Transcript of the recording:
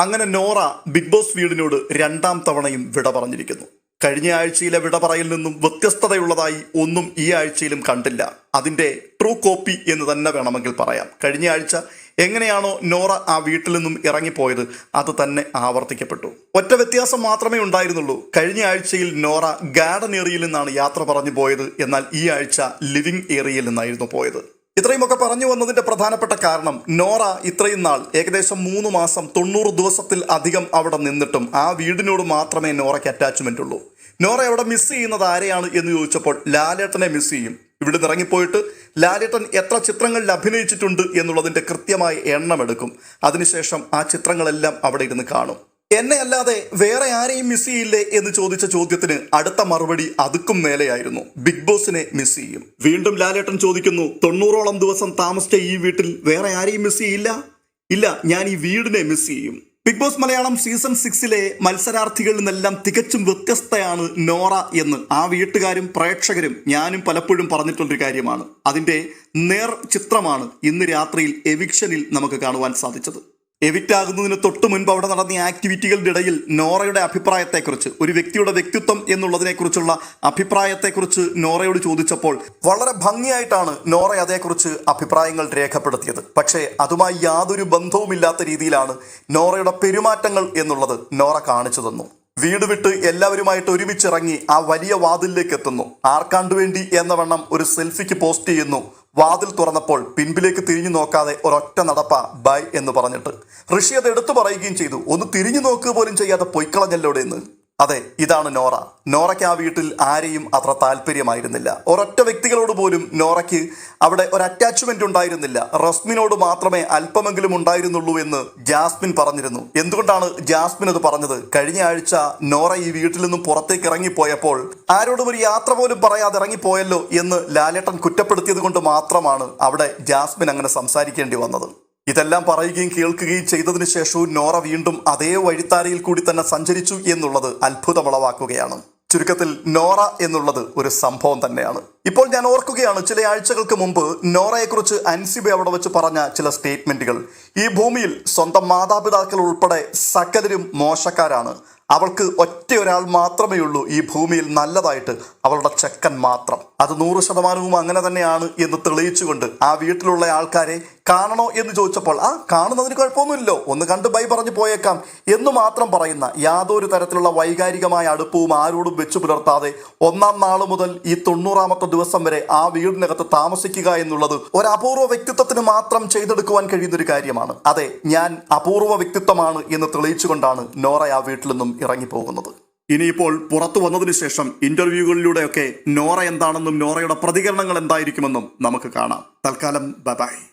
അങ്ങനെ Nora big boss വീടിനോട് രണ്ടാം തവണയും വിട പറഞ്ഞിരിക്കുന്നു. കഴിഞ്ഞ ആഴ്ചയിലെ വിട പറയിൽ നിന്നും വ്യത്യസ്തതയുള്ളതായി ഒന്നും ഈ ആഴ്ചയിലും കണ്ടില്ല. അതിന്റെ ട്രൂ കോപ്പി എന്ന് തന്നെ വേണമെങ്കിൽ പറയാം. കഴിഞ്ഞ ആഴ്ച എങ്ങനെയാണോ നോറ ആ വീട്ടിൽ നിന്നും ഇറങ്ങിപ്പോയത് അത് തന്നെ ആവർത്തിക്കപ്പെട്ടു. ഒറ്റ വ്യത്യാസം മാത്രമേ ഉണ്ടായിരുന്നുള്ളൂ. കഴിഞ്ഞ ആഴ്ചയിൽ നോറ ഗാർഡൻ ഏരിയയിൽ നിന്നാണ് യാത്ര പറഞ്ഞു പോയത്. എന്നാൽ ഈ ആഴ്ച ലിവിംഗ് ഏരിയയിൽ നിന്നായിരുന്നു പോയത്. ഇത്രയുമൊക്കെ പറഞ്ഞു വന്നതിന്റെ പ്രധാനപ്പെട്ട കാരണം നോറ ഇത്രയും നാൾ ഏകദേശം മൂന്ന് മാസം തൊണ്ണൂറ് ദിവസത്തിൽ അധികം അവിടെ നിന്നിട്ടും ആ വീടിനോട് മാത്രമേ നോറയ്ക്ക് അറ്റാച്ച്മെന്റ് ഉള്ളൂ. നോറ അവിടെ മിസ് ചെയ്യുന്നത് ആരെയാണ് എന്ന് ചോദിച്ചപ്പോൾ ലാലേട്ടനെ മിസ് ചെയ്യും. ഇവിടെ ഇറങ്ങിപ്പോയിട്ട് ലാലേട്ടൻ എത്ര ചിത്രങ്ങളിൽ അഭിനയിച്ചിട്ടുണ്ട് എന്നുള്ളതിന്റെ കൃത്യമായ എണ്ണമെടുക്കും അതിനുശേഷം ആ ചിത്രങ്ങളെല്ലാം അവിടെ ഇരുന്ന് കാണും. എന്നെ അല്ലാതെ വേറെ ആരെയും മിസ് ചെയ്യില്ലേ എന്ന് ചോദിച്ച ചോദ്യത്തിന് അടുത്ത മറുപടി അതുക്കും മേലെയായിരുന്നു. ബിഗ് ബോസിനെ മിസ് ചെയ്യും. വീണ്ടും ലാലേട്ടൻ ചോദിക്കുന്നു തൊണ്ണൂറോളം ദിവസം താമസിച്ച ഈ വീട്ടിൽ വേറെ ആരെയും മിസ് ചെയ്യില്ല? ഇല്ല ഞാൻ ഈ വീടിനെ മിസ് ചെയ്യും. ബിഗ് ബോസ് മലയാളം സീസൺ സിക്സിലെ മത്സരാർത്ഥികളിൽ നിന്നെല്ലാം തികച്ചും വ്യത്യസ്തയാണ് നോറ എന്ന്. ആ വീട്ടുകാരും പ്രേക്ഷകരും ഞാനും പലപ്പോഴും പറഞ്ഞിട്ടുള്ളൊരു കാര്യമാണ്. അതിന്റെ നേർ ചിത്രമാണ് ഇന്ന് രാത്രിയിൽ എവിക്ഷനിൽ നമുക്ക് കാണുവാൻ സാധിച്ചത്. എവിക്റ്റ് ആകുന്നതിന് തൊട്ട് മുൻപ് അവിടെ നടന്ന ആക്ടിവിറ്റികളുടെ ഇടയിൽ നോറയുടെ അഭിപ്രായത്തെക്കുറിച്ച് ഒരു വ്യക്തിയുടെ വ്യക്തിത്വം എന്നുള്ളതിനെക്കുറിച്ചുള്ള അഭിപ്രായത്തെക്കുറിച്ച് നോറയോട് ചോദിച്ചപ്പോൾ വളരെ ഭംഗിയായിട്ടാണ് നോറ അതേക്കുറിച്ച് അഭിപ്രായങ്ങൾ രേഖപ്പെടുത്തിയത്. പക്ഷേ അതുമായി യാതൊരു ബന്ധവുമില്ലാത്ത രീതിയിലാണ് നോറയുടെ പെരുമാറ്റങ്ങൾ എന്നുള്ളത് നോറ കാണിച്ചു തന്നു. വീട് വിട്ട് എല്ലാവരുമായിട്ട് ഒരുമിച്ചിറങ്ങി ആ വലിയ വാതിലിലേക്ക് എത്തുന്നു. ആർക്കാണ്ടു വേണ്ടി എന്ന വണ്ണം ഒരു സെൽഫിക്ക് പോസ്റ്റ് ചെയ്യുന്നു. വാതിൽ തുറന്നപ്പോൾ പിൻപിലേക്ക് തിരിഞ്ഞു നോക്കാതെ ഒരൊറ്റ നടപ്പ ബൈ എന്ന് പറഞ്ഞിട്ട്. ഋഷി അത് എടുത്തു പറയുകയും ചെയ്തു. ഒന്ന് തിരിഞ്ഞു നോക്കുക പോലും ചെയ്യാതെ പൊയ്ക്കളഞ്ഞല്ലോടെ എന്ന് അതെ ഇതാണ് നോറ. നോറയ്ക്ക് ആ വീട്ടിൽ ആരെയും അത്ര താല്പര്യമായിരുന്നില്ല. ഒരൊറ്റ വ്യക്തികളോട് പോലും നോറയ്ക്ക് അവിടെ ഒരു അറ്റാച്ച്മെന്റ് ഉണ്ടായിരുന്നില്ല. റസ്മിനോട് മാത്രമേ അല്പമെങ്കിലും ഉണ്ടായിരുന്നുള്ളൂ എന്ന് ജാസ്മിൻ പറഞ്ഞിരുന്നു. എന്തുകൊണ്ടാണ് ജാസ്മിൻ അത് പറഞ്ഞത്? കഴിഞ്ഞ ആഴ്ച നോറ ഈ വീട്ടിൽ നിന്നും പുറത്തേക്ക് ഇറങ്ങിപ്പോയപ്പോൾ ആരോടും ഒരു യാത്ര പോലും പറയാതെ ഇറങ്ങിപ്പോയല്ലോ എന്ന് ലാലേട്ടൻ കുറ്റപ്പെടുത്തിയത് കൊണ്ട് മാത്രമാണ് അവിടെ ജാസ്മിൻ അങ്ങനെ സംസാരിക്കേണ്ടി വന്നത്. ഇതെല്ലാം പറയുകയും കേൾക്കുകയും ചെയ്തതിനു ശേഷവും നോറ വീണ്ടും അതേ വഴിത്താരയിൽ കൂടി തന്നെ സഞ്ചരിച്ചു എന്നുള്ളത് അത്ഭുതമുളവാക്കുകയാണ്. ചുരുക്കത്തിൽ നോറ എന്നുള്ളത് ഒരു സംഭവം തന്നെയാണ്. ഇപ്പോൾ ഞാൻ ഓർക്കുകയാണ് ചില ആഴ്ചകൾക്ക് മുമ്പ് നോറയെക്കുറിച്ച് അൻസിബ അവിടെ വെച്ച് പറഞ്ഞ ചില സ്റ്റേറ്റ്മെന്റുകൾ. ഈ ഭൂമിയിൽ സ്വന്തം മാതാപിതാക്കൾ ഉൾപ്പെടെ സകലരും മോശക്കാരാണ്. അവൾക്ക് ഒറ്റ ഒരാൾ മാത്രമേ ഉള്ളൂ ഈ ഭൂമിയിൽ നല്ലതായിട്ട് അവളുടെ ചെക്കൻ മാത്രം. അത് നൂറ് ശതമാനവും അങ്ങനെ തന്നെയാണ് എന്ന് തെളിയിച്ചുകൊണ്ട് ആ വീട്ടിലുള്ള ആൾക്കാരെ കാണണോ എന്ന് ചോദിച്ചപ്പോൾ ആ കാണുന്നതിന് കുഴപ്പമൊന്നുമില്ലോ ഒന്ന് കണ്ട് ബൈ പറഞ്ഞു പോയേക്കാം എന്ന് മാത്രം പറയുന്ന യാതൊരു തരത്തിലുള്ള വൈകാരികമായ അടുപ്പവും ആരോടും വെച്ചു പുലർത്താതെ ഒന്നാം നാൾ മുതൽ ഈ തൊണ്ണൂറാമത്തെ ദിവസം വരെ ആ വീടിനകത്ത് താമസിക്കുക എന്നുള്ളത് ഒരു അപൂർവ വ്യക്തിത്വത്തിന് മാത്രം ചെയ്തെടുക്കുവാൻ കഴിയുന്ന ഒരു കാര്യമാണ്. അതെ ഞാൻ അപൂർവ വ്യക്തിത്വമാണ് എന്ന് തെളിയിച്ചുകൊണ്ടാണ് നോറ ആ വീട്ടിൽ നിന്നും ഇറങ്ങിപ്പോകുന്നത്. ഇനിയിപ്പോൾ പുറത്തു വന്നതിന് ശേഷം ഇന്റർവ്യൂകളിലൂടെയൊക്കെ നോറ എന്താണെന്നും നോറയുടെ പ്രതികരണങ്ങൾ എന്തായിരിക്കുമെന്നും നമുക്ക് കാണാം. തൽക്കാലം ബൈ